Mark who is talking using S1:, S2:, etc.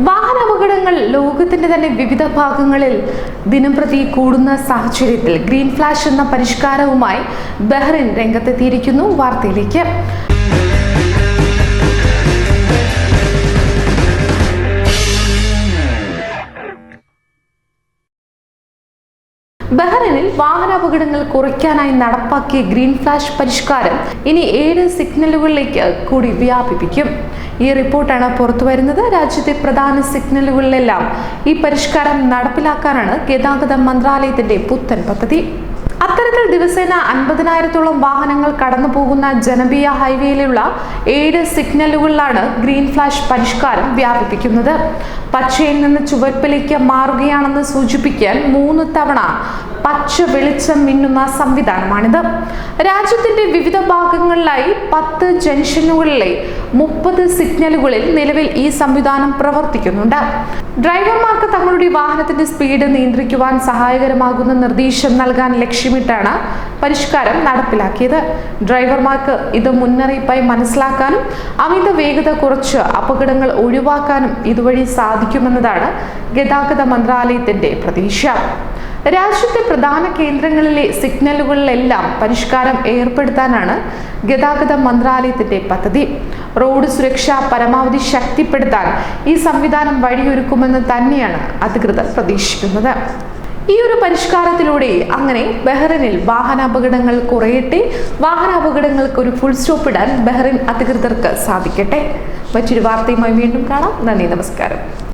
S1: വാഹനാപകടങ്ങൾ ലോകത്തിന്റെ തന്നെ വിവിധ ഭാഗങ്ങളിൽ ദിനംപ്രതി കൂടുന്ന സാഹചര്യത്തിൽ ഗ്രീൻ ഫ്ലാഷ് എന്ന പരിഷ്കാരവുമായി ബഹ്റിൻ രംഗത്തെത്തിയിരിക്കുന്നു. വാർത്തയിലേക്ക്. ബഹ്റൈനിൽ വാഹനാപകടങ്ങൾ കുറയ്ക്കാനായി നടപ്പാക്കിയ ഗ്രീൻ ഫ്ലാഷ് പരിഷ്കാരം ഇനി ഏഴ് സിഗ്നലുകളിലേക്ക് കൂടി വ്യാപിപ്പിക്കും. ഈ റിപ്പോർട്ടാണ് പുറത്തുവരുന്നത് രാജ്യത്തെ പ്രധാന സിഗ്നലുകളിലെല്ലാം ഈ പരിഷ്കാരം നടപ്പിലാക്കാനാണ് ഗതാഗത മന്ത്രാലയത്തിന്റെ പുത്തൻ പദ്ധതി. ദിവസേന അൻപതിനായിരത്തോളം വാഹനങ്ങൾ കടന്നു പോകുന്ന ജനപ്രിയ ഹൈവേയിലുള്ള ഏഴ് സിഗ്നലുകളിലാണ് ഗ്രീൻ ഫ്ലാഷ് പരിഷ്കാരം വ്യാപിപ്പിക്കുന്നത്. പച്ചയിൽ നിന്ന് ചുവപ്പിലേക്ക് മാറുകയാണെന്ന് സൂചിപ്പിക്കാൻ മൂന്ന് തവണ പച്ച വെളിച്ചം മിന്നുന്ന സംവിധാനമാണിത്. രാജ്യത്തിന്റെ വിവിധ ഭാഗങ്ങളിലായി പത്ത് ജംഗ്ഷനുകളിലെ മുപ്പത് സിഗ്നലുകളിൽ നിലവിൽ ഈ സംവിധാനം പ്രവർത്തിക്കുന്നുണ്ട്. ഡ്രൈവർമാർക്ക് തങ്ങളുടെ വാഹനത്തിന്റെ സ്പീഡ് നിയന്ത്രിക്കുവാൻ സഹായകരമാകുന്ന നിർദ്ദേശം നൽകാൻ ലക്ഷ്യമിട്ടാണ് പരിഷ്കാരം നടപ്പിലാക്കിയത്. ഡ്രൈവർമാർക്ക് ഇത് മുന്നറിയിപ്പായി മനസ്സിലാക്കാനും അമിത വേഗത കുറച്ച് അപകടങ്ങൾ ഒഴിവാക്കാനും ഇതുവഴി സാധിക്കുമെന്നതാണ് ഗതാഗത മന്ത്രാലയത്തിന്റെ പ്രതീക്ഷ. രാജ്യത്തെ പ്രധാന കേന്ദ്രങ്ങളിലെ സിഗ്നലുകളിലെല്ലാം പരിഷ്കാരം ഏർപ്പെടുത്താനാണ് ഗതാഗത മന്ത്രാലയത്തിന്റെ പദ്ധതി. റോഡ് സുരക്ഷ പരമാവധി ശക്തിപ്പെടുത്താൻ ഈ സംവിധാനം വഴിയൊരുക്കുമെന്ന് തന്നെയാണ് അധികൃതർ പ്രതീക്ഷിക്കുന്നത്. ഈ ഒരു പരിഷ്കാരത്തിലൂടെ അങ്ങനെ ബഹ്റിനിൽ വാഹനാപകടങ്ങൾ കുറയട്ടെ വാഹനാപകടങ്ങൾക്ക് ഒരു ഫുൾ സ്റ്റോപ്പ് ഇടാൻ ബഹ്റിൻ അധികൃതർക്ക് സാധിക്കട്ടെ. മറ്റൊരു വാർത്തയുമായി വീണ്ടും കാണാം. നന്ദി നമസ്കാരം.